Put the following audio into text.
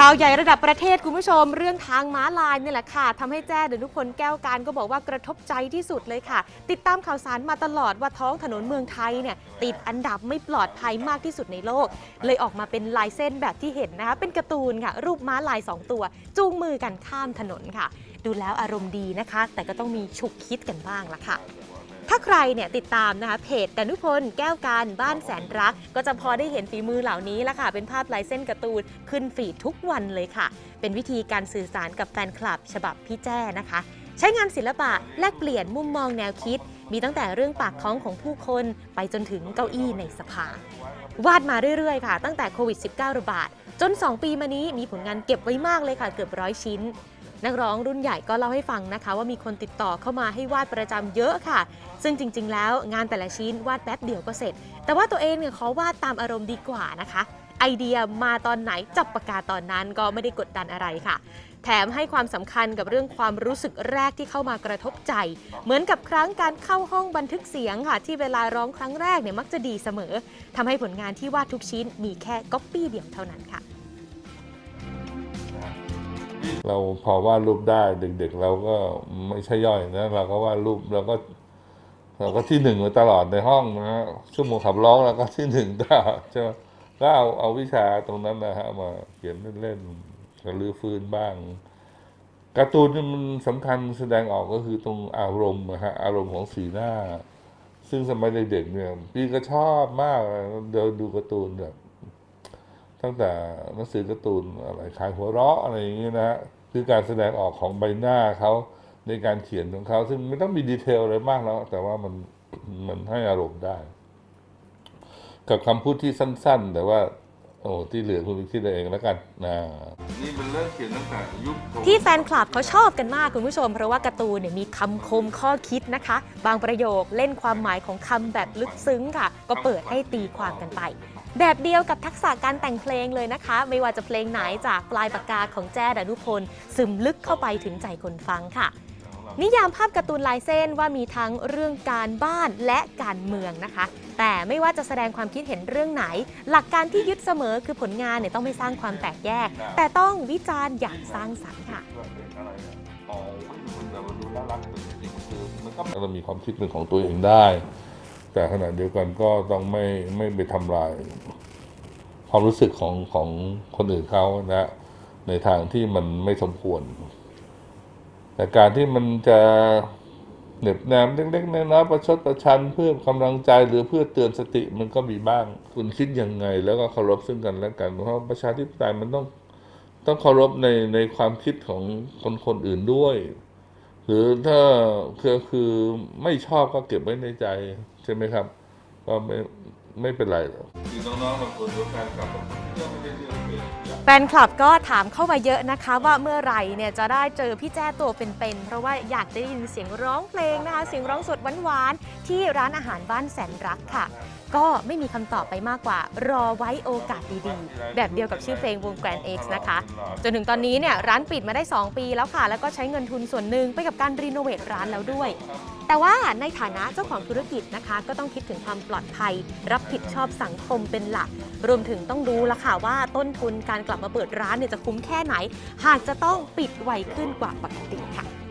ข่าวใหญ่ระดับประเทศคุณผู้ชม เรื่องทางม้าลายนี่แหละค่ะทำให้แจ้เดนุพลแก้วการก็บอกว่ากระทบใจที่สุดเลยค่ะ ติดตามข่าวสารมาตลอดว่าท้องถนนเมืองไทยเนี่ยติดอันดับไม่ปลอดภัยมากที่สุดในโลก เลยออกมาเป็นลายเส้นแบบที่เห็นนะคะเป็นการ์ตูนค่ะ รูปม้าลาย 2 ตัว จูงมือกันข้ามถนนค่ะ ดูแล้วอารมณ์ดีนะคะ แต่ก็ต้องมีฉุกคิดกันบ้างละค่ะ ถ้าใครเนี่ยติดตามนะคะเพจดนุพลแก้วการบ้านแสนรัก ก็จะพอได้เห็นฝีมือเหล่านี้ละค่ะ เป็นภาพลายเส้นการ์ตูนขึ้นฟีดทุกวันเลยค่ะ เป็นวิธีการสื่อสารกับแฟนคลับ ฉบับพี่แจ้นะคะ ใช้งานศิลปะแลกเปลี่ยนมุมมองแนวคิด มีตั้งแต่เรื่องปากท้องของผู้คน ไปจนถึงเก้าอี้ในสภาวาดมาเรื่อยๆ ค่ะ ตั้งแต่โควิด -19 ระบาดจน 2 ปีมานี้มีผลงานเก็บไว้มากเลยค่ะ เกือบร้อยชิ้น นักร้องรุ่นใหญ่ก็เล่าให้ฟังนะคะ ว่ามีคนติดต่อเข้ามาให้วาดประจำเยอะค่ะ ซึ่งจริง ๆ แล้วงานแต่ละชิ้นวาดแป๊บเดียวก็เสร็จ แต่ว่าตัวเองเนี่ยขอวาดตามอารมณ์ดีกว่านะคะ ไอเดียมาตอนไหนจับปากกาตอนนั้นก็ไม่ได้กดดันอะไรค่ะ แถมให้ความสำคัญกับเรื่องความรู้สึกแรกที่เข้ามากระทบใจ เหมือนกับครั้งการเข้าห้องบันทึกเสียงค่ะ ที่เวลาร้องครั้งแรกเนี่ยมักจะดีเสมอทำให้ผลงานที่วาดทุกชิ้นมีแค่ก๊อปปี้เดียวเท่านั้นค่ะ เราพอวาดรูปได้เด็กๆเราก็ไม่ใช่ย่อยนะเราก็วาดรูปเราก็ เราก็ที่หนึ่งมาตลอดในห้องนะฮะชั่วโมงขับร้องเราก็ที่หนึ่งตลอดใช่ไหมก็เอาเอาวิชาตรงนั้นนะฮะมาเขียนเล่นๆกระลือฟื้นบ้างการ์ตูนนี่มันสำคัญแสดงออกก็คือตรงอารมณ์นะฮะอารมณ์ของสีหน้า ซึ่งสมัยเด็กๆเนี่ยพี่ก็ชอบมากเลยเดินดูการ์ตูนแบบตั้งแต่หนังสือการ์ตูนอะไรขายหัวเราะอะไรอย่างเงี้ยนะฮะ คือการแสดงออกของใบหน้าเขาในการเขียนของเขา ซึ่งไม่ต้องมีดีเทลอะไรมากแล้ว แต่ว่ามันมันให้อารมณ์ได้ กับคำพูดที่สั้น ๆ แต่ว่า อ้ที่เหลือคุณไปคิดเอาเองแล้วกันนะนี่มันเริ่มเขียนตั้งแต่ยุคที่แฟนคลับเขาชอบกันมากคุณผู้ชม เพราะว่าการ์ตูนเนี่ยมีคำคมข้อคิดนะคะ บางประโยคเล่นความหมายของคำแบบลึกซึ้งค่ะ ก็เปิดให้ตีความกันไป แบบเดียวกับทักษะการแต่งเพลงเลยนะคะ ไม่ว่าจะเพลงไหนจากปลายปากกาของแจ้ดานุพลซึมลึกเข้าไปถึงใจคนฟังค่ะ นิยามภาพการ์ตูนลายเส้นว่ามีทั้งเรื่องการบ้านและการเมืองนะคะ แต่ไม่ว่าจะแสดงความคิดเห็นเรื่องไหน หลักการที่ยึดเสมอคือผลงานเนี่ยต้องไม่สร้างความแตกแยก แต่ต้องวิจารณ์อย่างสร้างสรรค์ค่ะอ๋อมันแต่มันดูน่ารักจริงๆคือมันก็เรามีความคิดเป็นของตัวเองได้ แต่ขณะเดียวกันก็ต้องไม่ไม่ไปทำลายความรู้สึกของของคนอื่นเขานะในทางที่มันไม่สมควร แต่การที่มันจะเหน็บแนมเล็กๆน้อยๆประชดประชันเพื่อกำลังใจหรือเพื่อเตือนสติมันก็มีบ้าง คุณคิดยังไง แล้วก็เคารพซึ่งกันและกัน เพราะประชาธิปไตยมันต้องต้องเคารพในในความคิดของคนคนอื่นด้วย หรือถ้าคือคือไม่ชอบก็เก็บไว้ในใจใช่ไหมครับ ก็ไม่ ไม่เป็นไรหรอกคือน้องๆบางคนรู้การกลับก็ไม่ได้เรื่องเปลี่ยนแฟนคลับก็ถามเข้ามาเยอะนะคะว่าเมื่อไหร่เนี่ยจะได้เจอพี่แจ้ตัวเป็นๆเพราะว่าอยากจะได้ยินเสียงร้องเพลงนะคะ เสียงร้องสดหวานๆที่ร้านอาหารบ้านแสนรักค่ะ ก็ไม่มีคำตอบไปมากกว่า รอไว้โอกาสดีๆ แบบเดียวกับชื่อเพลงวง Grand X นะคะ จนถึงตอนนี้เนี่ยร้านปิดมาได้ 2 ปีแล้วค่ะ แล้วก็ใช้เงินทุนส่วนหนึ่งไปกับการรีโนเวทร้านแล้วด้วย แต่ว่าในฐานะเจ้าของธุรกิจนะคะ ก็ต้องคิดถึงความปลอดภัย รับผิดชอบสังคมเป็นหลัก รวมถึงต้องดูละค่ะว่าต้นทุนการกลับมาเปิดร้านเนี่ยจะคุ้มแค่ไหน หากจะต้องปิดไวขึ้นกว่าปกติค่ะ